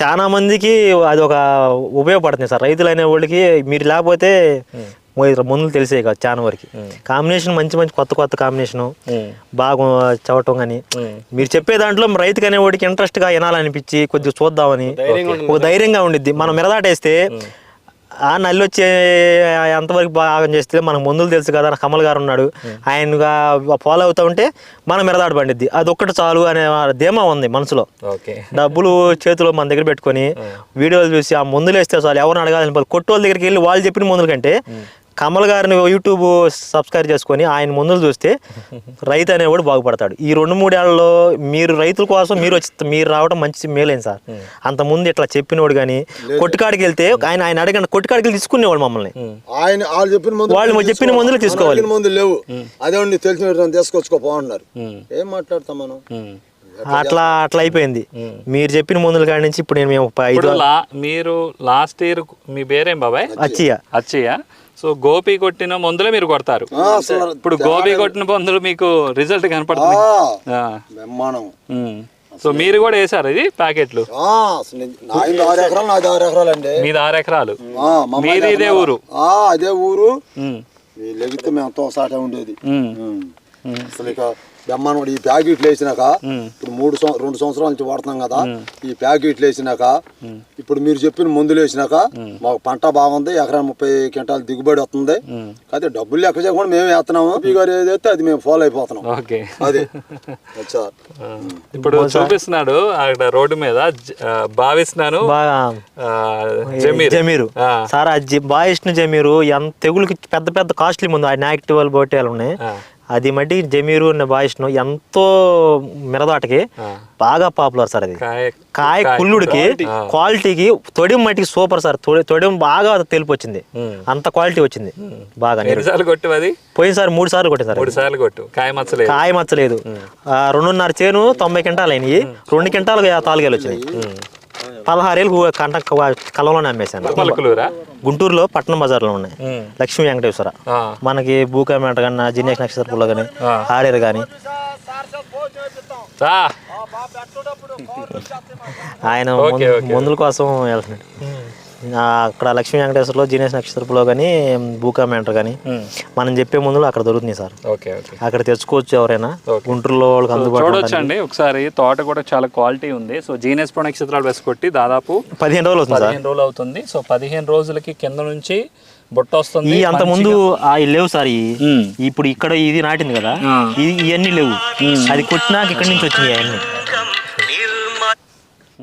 చాలా మందికి అది ఒక ఉపయోగపడుతుంది సార్. రైతులు అనే వాళ్ళకి మీరు లేకపోతే మందులు తెలిసే కాదు చాలా వరకు. కాంబినేషన్ మంచి మంచి కొత్త కొత్త కాంబినేషను బాగా చవటం కానీ మీరు చెప్పే దాంట్లో రైతుకు అనేవాడికి ఇంట్రెస్ట్గా వినాలనిపించి కొద్దిగా చూద్దామని ఒక ధైర్యంగా ఉండిద్ది. మనం మిరదాటేస్తే ఆ నల్లి వచ్చే ఎంతవరకు బాగా చేస్తే మనకు మందులు తెలుసు కదా కమల్ గారు ఉన్నాడు. ఆయనగా ఫాలో అవుతా ఉంటే మనం మిరదాట పండిద్ది. అది ఒక్కటి చాలు అనే ధీమా ఉంది మనసులో. డబ్బులు చేతిలో మన దగ్గర పెట్టుకొని వీడియోలు చూసి ఆ మందులు వేస్తే చాలు ఎవరిని అడగాలని పని కొట్టోళ్ళ దగ్గరికి వెళ్ళి వాళ్ళు చెప్పిన మందుల కంటే కమల్ గారిని యూట్యూబ్ సబ్స్క్రైబ్ చేసుకొని ఆయన మందులు చూస్తే రైతు అనేవాడు బాగుపడతాడు. ఈ రెండు మూడేళ్ళలో మీరు రైతుల కోసం మీరు వచ్చి మీరు రావడం మంచి మేలైంది సార్? అంత ముందు ఇట్లా చెప్పినోడు కానీ కొట్టుకాడికి వెళ్తే ఆయన ఆయన అడగండి కొట్టుకాడికి వెళ్ళి తీసుకునేవాడు మమ్మల్ని. ఆయన వాళ్ళు చెప్పిన మందులు వాళ్ళు చెప్పిన మందులు తీసుకోవాలి. చెప్పిన మందులు లేవు. అదే తెలిసిన అన్నారు. ఏం మాట్లాడతాం మనం? అట్లా అట్లా అయిపోయింది. మీరు చెప్పిన మందుల కాడి నుంచి ఇప్పుడు నేను మేము మీరు లాస్ట్ ఇయర్ మీ పేరేం బాబాయ్? అచ్చియ అచ్చయ్య. సో గోపి కొట్టిన మందులే మీరు కొడతారు. ఇప్పుడు గోపి కొట్టిన మందులు మీకు రిజల్ట్ కనపడుతుంది. సో మీరు కూడా వేసారు ఇది ప్యాకెట్లు? మీది ఆరు ఎకరాలు. మీది ఇదే ఊరు. అదే ఊరు. మేము ఉండేది. అసలు బ్రహ్మాండం ఈ ప్యాకెట్లు వేసినాక ఇప్పుడు మూడు రెండు సంవత్సరాల నుంచి వాడుతున్నాం కదా ఈ ప్యాకెట్లు వేసినాక ఇప్పుడు మీరు చెప్పిన మందులు వేసినాక మాకు పంట బాగుంది ఎకరా ముప్పై క్వింటాలు దిగుబడి వస్తుంది. అయితే డబ్బులు లెక్క చేయకుండా మేము వేస్తున్నాము. మీ గారు ఏదైతే అది మేము ఫాలో అయిపోతున్నాం. ఓకే. అదే. ఇప్పుడు చూపిస్తున్నాడు అక్కడ రోడ్డు మీద భావిస్తున్నాను. జమీర్. సార్ ఇష్టం జమీరు ఎంత తెగులకి పెద్ద పెద్ద కాస్ట్లీ ముందు ఆ యాక్టివ్ బోటీలు ఉన్నాయి. అది మట్టి జమీరు అనే ఇష్టం ఎంతో మిరదాటకి. బాగా పాపులర్ సార్ అది. కాయ కుళ్ళుడికి క్వాలిటీకి తొడిం మట్టికి సూపర్ సార్. తొడి- తొడిం బాగా తెలిపి వచ్చింది అంత క్వాలిటీ వచ్చింది. బాగా ఎన్నిసార్లు కొట్టు అది? పోయినసారి మూడు సార్లు కొట్టింది సార్ మూడు సార్లు కొట్టు. కాయ మచ్చలేదు కాయ మచ్చలేదు ఆ, రెండున్నర చేను తొంభై క్వింటాలు అయినాయి. రెండు క్వింటాలు తాలుగేలు వచ్చినాయి. పదహారేళ్ళు కంట కలంలోనే అమ్మేశాను గుంటూరులో పట్టణం బజార్లో ఉన్నాయి. లక్ష్మీ వెంకటేశ్వర మనకి భూకామేట కన్నా జినేష్ నక్షత్రపుల్లో కానీ ఆ. ఆరేరు కానీ. ఆయన. మందుల కోసం వెళ్తున్నాడు అక్కడ లక్ష్మీ వెంకటేశ్వరలో జినేష్ నక్షత్రపులో కానీ భూకామేంటర్ కానీ ఉమ్. మనం చెప్పే మందులు అక్కడ దొరుకుతున్నాయి సార్. Okay okay. అక్కడ తెచ్చుకోవచ్చు ఎవరైనా. గుంటూరులో వాళ్ళకి ఒకసారి తోట కూడా చాలా క్వాలిటీ ఉంది. సో జీనియస్ ప్రో నక్షత్రాలు వేసుకొట్టి దాదాపు పదిహేను రోజులు అవుతుంది పదిహేను రోజులు అవుతుంది. సో పదిహేను రోజులకి కింద నుంచి బుట్ట వస్తుంది అంత ముందు లేవు సార్ ఈ. ఉమ్. ఇప్పుడు ఇక్కడ ఇది నాటింది కదా. ఇది ఇవన్నీ లేవు. అది కొట్టినాక ఇక్కడి నుంచి వచ్చినాయి అవన్నీ.